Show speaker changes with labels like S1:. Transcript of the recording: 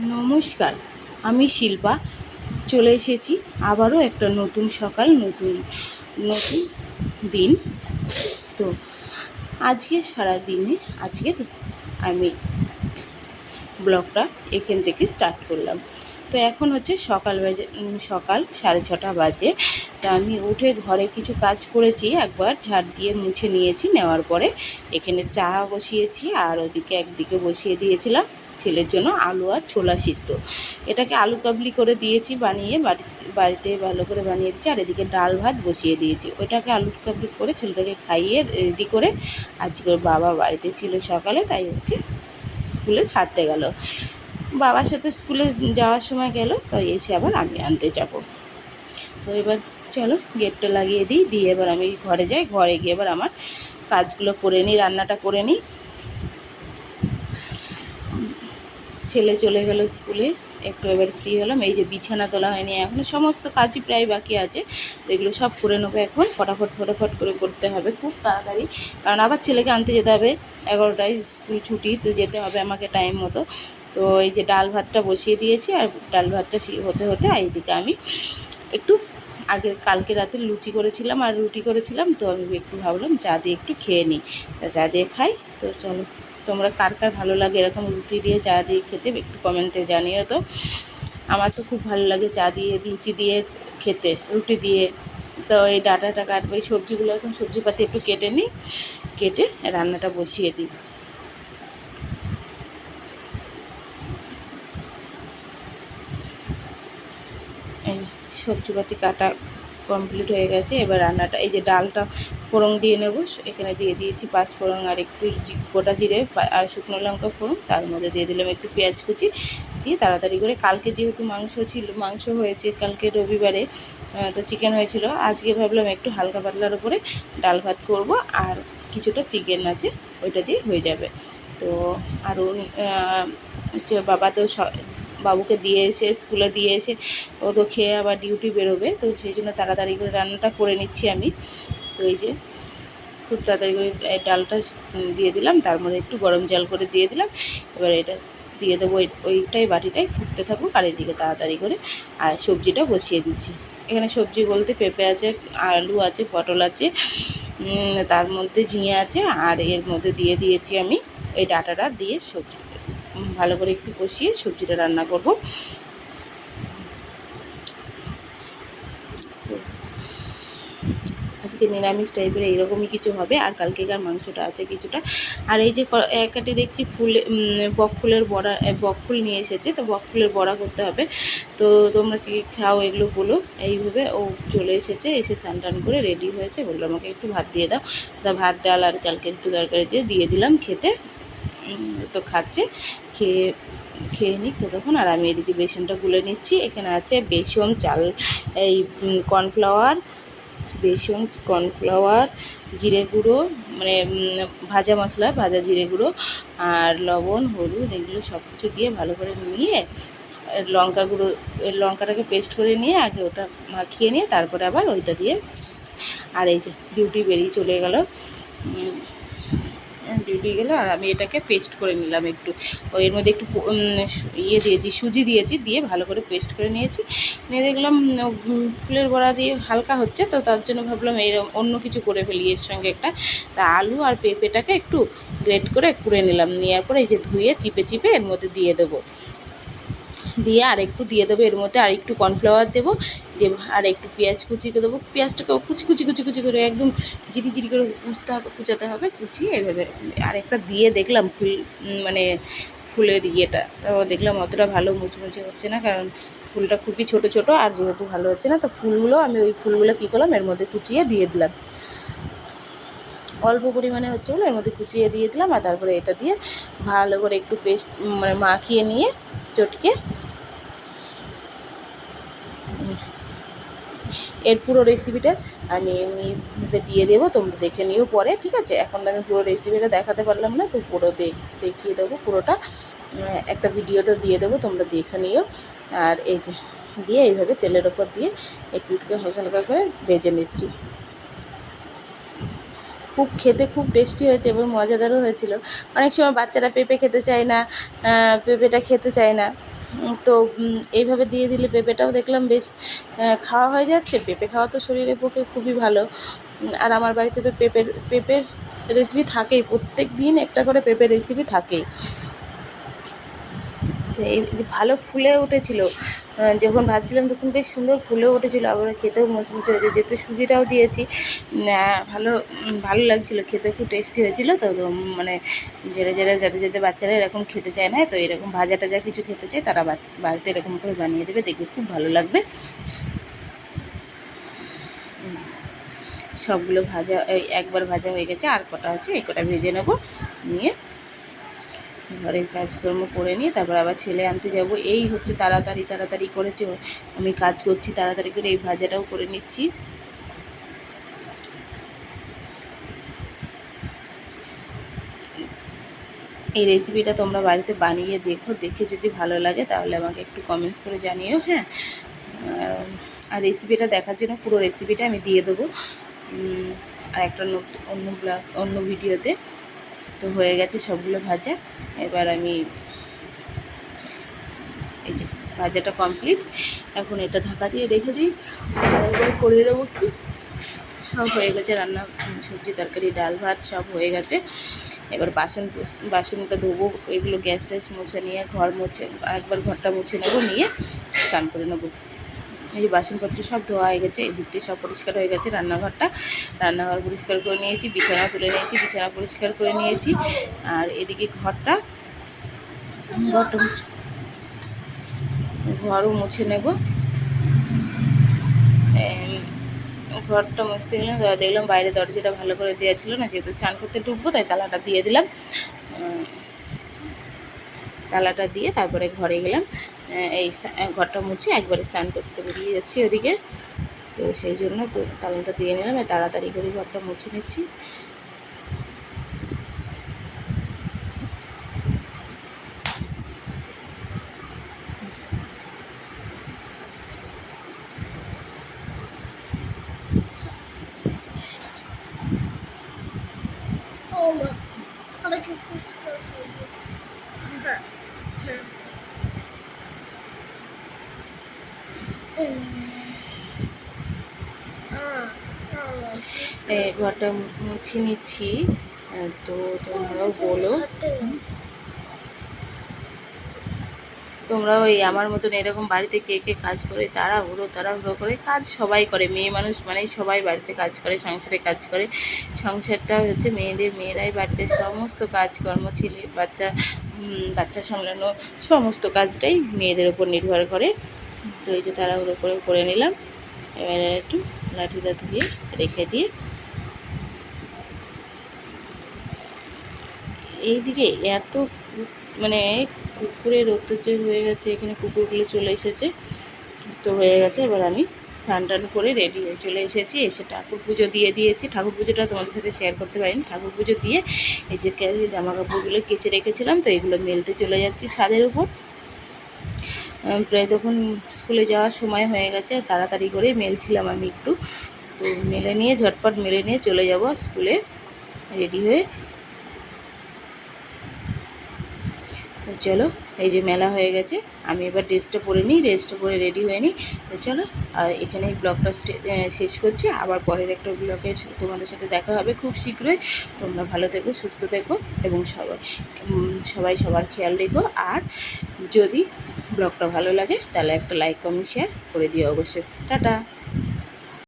S1: নমস্কার, আমি শিল্পা। চলে এসেছি আবারও একটা নতুন সকাল, নতুন নতুন দিন। তো আজকে সারা দিনে আজকে আমি ব্লগটা এখান থেকে স্টার্ট করলাম। তো এখন হচ্ছে সকাল বাজে সকাল সাড়ে ছটা বাজে। তা আমি উঠে ঘরে কিছু কাজ করেছি, একবার ঝাড় দিয়ে মুছে নিয়েছি, নেওয়ার পরে এখানে চা বসিয়েছি আর ওদিকে একদিকে বসিয়ে দিয়েছিলাম। ছেলের জন্য আলু আর ছোলা সিদ্ধ। এটাকে আলু কাবলি করে দিয়েছি, বানিয়ে বাড়িতে বাড়িতে ভালো করে বানিয়ে দিয়েছি। আর এদিকে ডাল ভাত বসিয়ে দিয়েছি। ওইটাকে আলু কাবলি করে ছেলেটাকে খাইয়ে রেডি করে আজকে ওর বাবা বাড়িতে ছিল সকালে, তাই ওকে স্কুলে ছাড়তে গেল। বাবার সাথে স্কুলে যাওয়ার সময় গেল তো এসে আবার আমি আনতে যাব। তো এবার চলো গেটটা লাগিয়ে দিই। দিয়ে এবার আমি ঘরে যাই। ঘরে গিয়ে এবার আমার কাজগুলো করে নিই, রান্নাটা করে নিই। ছেলে চলে গেল স্কুলে, একটু এবার ফ্রি হলাম। এই যে বিছানা তোলা হয়নি এখনও সমস্ত কাজই প্রায় বাকি আছে। তো এগুলো সব করে নেব এখন, ফটাফট ফটাফট করে করতে হবে খুব তাড়াতাড়ি। কারণ আবার ছেলেকে আনতে যেতে হবে, এগারোটায় স্কুল ছুটি, তো যেতে হবে আমাকে টাইম মতো। তো এই যে ডাল ভাতটা বসিয়ে দিয়েছি, আর ডাল ভাতটা হতে হতে আর এইদিকে আমি একটু আগের কালকে রাতে লুচি করেছিলাম আর রুটি করেছিলাম। তো আমি একটু ভাবলাম চা দিয়ে একটু খেয়ে নিই। চা দিয়ে খাই, তো চলো। তোমরা কার কার ভালো লাগে এরকম রুটি দিয়ে চা দিয়ে খেতে একটু কমেন্টে জানিও তো। আমার তো খুব ভালো লাগে চা দিয়ে, লুচি দিয়ে খেতে, রুটি দিয়ে। তো এই ডাটাটা কাটবো, এই সবজিগুলো এখন সবজিপাতি একটু কেটে নিই, কেটে রান্নাটা বসিয়ে দিই। সবজিপাতি কাটা কমপ্লিট হয়ে গেছে। এবার রান্নাটা, এই যে ডালটা ফোড়ন দিয়ে নেব। এখানে দিয়ে দিয়েছি পাঁচ ফোড়ন আর একটু গোটা জিরে আর শুকনো লঙ্কা ফোড়ন। তার মধ্যে দিয়ে দিলাম একটু পেঁয়াজ কুচি। দিয়ে তাড়াতাড়ি করে কালকে যেহেতু মাংস ছিল, মাংস হয়েছে কালকে রবিবারে তো চিকেন হয়েছিল। আজকে ভাবলাম একটু হালকা পাতলার উপরে ডাল ভাত করব। আর কিছুটা চিকেন আছে, ওইটা দিয়ে হয়ে যাবে। তো, আর বাবা তো বাবুকে দিয়ে এসে, স্কুলে দিয়ে এসে ও তো খেয়ে আবার ডিউটি বেরোবে। তো সেই জন্য তাড়াতাড়ি করে রান্নাটা করে নিচ্ছি আমি। তো এই যে খুব তাড়াতাড়ি করে এই ডালটা দিয়ে দিলাম। তার মধ্যে একটু গরম জল করে দিয়ে দিলাম। এবার এটা দিয়ে দেবো ওই- ওইটাই বাটিটাই ফুটতে থাকুক। আর এদিকে তাড়াতাড়ি করে, আর সবজিটা বসিয়ে দিচ্ছি। এখানে সবজি বলতে পেঁপে আছে, আলু আছে, পটল আছে তার মধ্যে ঝিঙে আছে। আর এর মধ্যে দিয়ে দিয়েছি আমি এই ডাটাটা দিয়ে সবজি। ভালো করে একটু কষিয়ে সবজিটা রান্না করব। আজকে নিরামিষ টাইপের এইরকমই কিছু হবে, আর কালকেকার মাংসটা আছে কিছুটা। আর এই যে একাটি দেখছি ফুল বক ফুলের বড়া বক ফুল নিয়ে এসেছে, তো বক ফুলের বড়া করতে হবে। তো তোমরা কি খাও এগুলো বলো, এইভাবে ও চলে এসেছে, এসে স্নান টান করে রেডি হয়েছে, বলল আমাকে একটু ভাত দিয়ে দাও। তা ভাত, ডাল আর কালকে একটু তরকারি দিয়ে দিয়ে দিলাম খেতে। তো খাচ্ছে। খেয়ে খেয়ে নিক ততক্ষণ। আর আমি এদিকে বেসনটা গুলে নিচ্ছি। এখানে আছে বেসন, চাল, এই কর্নফ্লাওয়ার, বেসন, কর্নফ্লাওয়ার, জিরে গুঁড়ো মানে ভাজা মশলা, ভাজা জিরে গুঁড়ো আর লবণ, হলুদ, এগুলো সব কিছু দিয়ে ভালো করে নিয়ে লঙ্কা গুঁড়ো লঙ্কাটাকে পেস্ট করে নিয়ে আগে ওটা মাখিয়ে নিয়ে তারপরে আবার ওইটা দিয়ে, আর এই যে, ডিউটি বেরিয়ে চলে গেল। ডিউটি গেলো আর আমি এটাকে পেস্ট করে নিলাম একটু। এর মধ্যে একটু ইয়ে দিয়েছি, সুজি দিয়েছি, দিয়ে ভালো করে পেস্ট করে নিয়েছি। নিয়ে দেখলাম ফুলের বড়া দিয়ে হালকা হচ্ছে, তো তার জন্য ভাবলাম এরকম অন্য কিছু করে ফেলি এর সঙ্গে একটা। তা আলু আর পেঁপেটাকে একটু গ্রেট করে কুড়ে নিলাম, নেওয়ার পরে এই যে ধুয়ে চিপে চিপে এর মধ্যে দিয়ে দেবো। দিয়ে আর একটু দিয়ে দেবো। এর মধ্যে আর একটু কর্নফ্লাওয়ার দেবো। দিয়ে আর একটু পেঁয়াজ কুচিকে দেবো। পেঁয়াজটাকেও কুচি কুচি কুচি কুচি করে একদম জিরি জিরি করে কুচতে হবে, কুচাতে হবে, কুচিয়ে এভাবে আর একটা দিয়ে দেখলাম ফুল মানে ফুলের ইয়েটা। তো দেখলাম অতটা ভালো মুচমুচে হচ্ছে না, কারণ ফুলটা খুবই ছোট ছোট আর যেহেতু ভালো হচ্ছে না, তো ফুলগুলো আমি ওই ফুলগুলো কী করলাম, এর মধ্যে কুচিয়ে দিয়ে দিলাম। অল্প পরিমাণে হচ্ছে বলে এর মধ্যে কুচিয়ে দিয়ে দিলাম আর তারপরে এটা দিয়ে ভালো করে একটু পেস্ট মানে মাখিয়ে নিয়ে চটকে ব্যাস। এর পুরো রেসিপিটা আমি এমনি দিয়ে দেবো, তোমরা দেখে নিও পরে, ঠিক আছে? এখন আমি পুরো রেসিপিটা দেখাতে পারলাম না, তো পুরো দেখ দেখিয়ে দেবো পুরোটা। একটা ভিডিওটা দিয়ে দেবো, তোমরা দেখে নিও। আর এই যে, দিয়ে এইভাবে তেলের ওপর দিয়ে একটু একটু হালকা হালকা করে ভেজে নিচ্ছি। খুব খেতে খুব টেস্টি হয়েছে এবং মজাদারও হয়েছিল। অনেক সময় বাচ্চারা পেঁপে খেতে চায় না পেঁপেটা খেতে চায় না। তো এইভাবে দিয়ে দিলে পেঁপেটাও দেখলাম বেশ খাওয়া হয়ে যাচ্ছে। পেঁপে খাওয়া তো শরীরের পক্ষে খুবই ভালো। আর আমার বাড়িতে তো পেঁপের পেঁপের রেসিপি থাকেই। প্রত্যেক দিন একটা করে পেঁপের রেসিপি থাকেই। এই ভালো ফুলে উঠেছিল। যখন ভাজছিলাম তখন বেশ সুন্দর ফুলেও উঠেছিল। আবার খেতেও মুচমুচে হয়েছে। যেহেতু সুজিটাও দিয়েছি ভালো ভালো লাগছিল। খেতে খুব টেস্টি হয়েছিল। তো মানে যারা যারা, যাদের যাদের বাচ্চারা এরকম খেতে চায় না, তো এরকম ভাজা টাজা কিছু খেতে চায়, তারা বাড়িতে এরকম করে বানিয়ে দেবে। দেখবে খুব ভালো লাগবে। সবগুলো ভাজা একবার ভাজা হয়ে গেছে। আর কটা আছে? এই কটা ভেজে নেব। নিয়ে ঘরের কাজকর্ম করে নিয়ে তারপর আবার ছেলে আনতে যাব। এই হচ্ছে তাড়াতাড়ি তাড়াতাড়ি করে আমি কাজ করছি, তাড়াতাড়ি করে এই ভাজাটাও করে নিচ্ছি। এই রেসিপিটা তোমরা বাড়িতে বানিয়ে দেখো, দেখে যদি ভালো লাগে তাহলে আমাকে একটু কমেন্টস করে জানিও হ্যাঁ? আর- রেসিপিটা দেখার জন্য পুরো রেসিপিটা আমি দিয়ে দেবো। আর একটা অন্য ব্লগ অন্য ভিডিওতে তো হয়ে গেছে সবগুলো ভাজা। এবার আমি এই যে ভাজাটা কমপ্লিট। এখন এটা ঢাকা দিয়ে রেখে দিই। একবার করে দেবো কি? সব হয়ে গেছে রান্না, সবজি, তরকারি, ডাল, ভাত, সব হয়ে গেছে। এবার বাসন, বাসনটা ধোবো, এগুলো গ্যাস ট্যাস মুছে নিয়ে, ঘর মুছে আরেকবার ঘরটা মুছে নেব, নিয়ে স্নান করে নেব। এই বাসনপত্র সব ধোয়া হয়ে গেছে এদিকটি সব পরিষ্কার হয়ে গেছে, রান্নাঘরটা। রান্নাঘর পরিষ্কার করে নিয়েছি, বিছানা তুলে নিয়েছি, বিছানা পরিষ্কার করে নিয়েছি। আর এদিকে ঘরটা ঘরটা ঘরও মুছে নেব। ঘরটা মুছতে গেলাম দেখলাম বাইরে দরজাটা ভালো করে দেওয়া ছিল না, যেহেতু স্নান করতে ঢুকবো, তাই তালাটা দিয়ে দিলাম। তালাটা দিয়ে তারপরে ঘরে গেলাম। এই ঘরটা মুছে একবারে স্নান করতে বেরিয়ে যাচ্ছি ওদিকে। তো সেই জন্য তো তালাটা দিয়ে নিলাম তাড়াতাড়ি করে ঘরটা মুছে নিচ্ছি। ঘরটা মুছে নিচ্ছি। তো তোমরাও বলো। তোমরা ওই আমার মতন এরকম বাড়িতে কে কে কাজ করে তারা হুড়ো তারা হুড়ো করে কাজ সবাই করে। মেয়ে মানুষ মানেই সবাই বাড়িতে কাজ করে, সংসারে কাজ করে। সংসারটা হচ্ছে মেয়েদের, মেয়েরাই বাড়িতে সমস্ত কাজকর্ম, ছেলে, বাচ্চা বাচ্চা সামলানো, সমস্ত কাজটাই মেয়েদের ওপর নির্ভর করে। তো এই যে তাড়াহুড়ো করে করে নিলাম। এবারে একটু লাঠিটা ধুয়ে রেখে দিয়ে এইদিকে এত মানে কুকুরের অত্যাচার হয়ে গেছে, এখানে কুকুরগুলো চলে এসেছে। তো হয়ে গেছে, এবার আমি স্নান টান করে রেডি হয়ে চলে এসেছি। এসে ঠাকুর পুজো দিয়ে দিয়েছি। ঠাকুর পুজোটা তোমাদের সাথে শেয়ার করতে পারিনি। ঠাকুর পুজো দিয়ে এই যে জামা কাপড়গুলো কেচে রেখেছিলাম, তো এগুলো মেলতে চলে যাচ্ছি ছাদের উপর। প্রায় তখন স্কুলে যাওয়ার সময় হয়ে গেছে, তাড়াতাড়ি করে মেলছিলাম আমি একটু। তো মেলে নিয়ে, ঝটপট মেলে নিয়ে চলে যাব স্কুলে, রেডি হয়ে। চলো, এই যে মেলা হয়ে গেছে, আমি এবার ড্রেসটা পরে নিই, ড্রেসটা পরে রেডি হয়ে নিই। তো চলো, আর এখানেই ব্লগটা শেষ করছি। আবার পরের একটা ব্লগের তোমাদের সাথে দেখা হবে খুব শীঘ্রই। তোমরা ভালো থেকো, সুস্থ থেকো, এবং সবাই সবাই সবার খেয়াল রেখো। আর যদি ব্লগটা ভালো লাগে তাহলে একটা লাইক কমেন্ট শেয়ার করে দিও অবশ্যই। টাটা।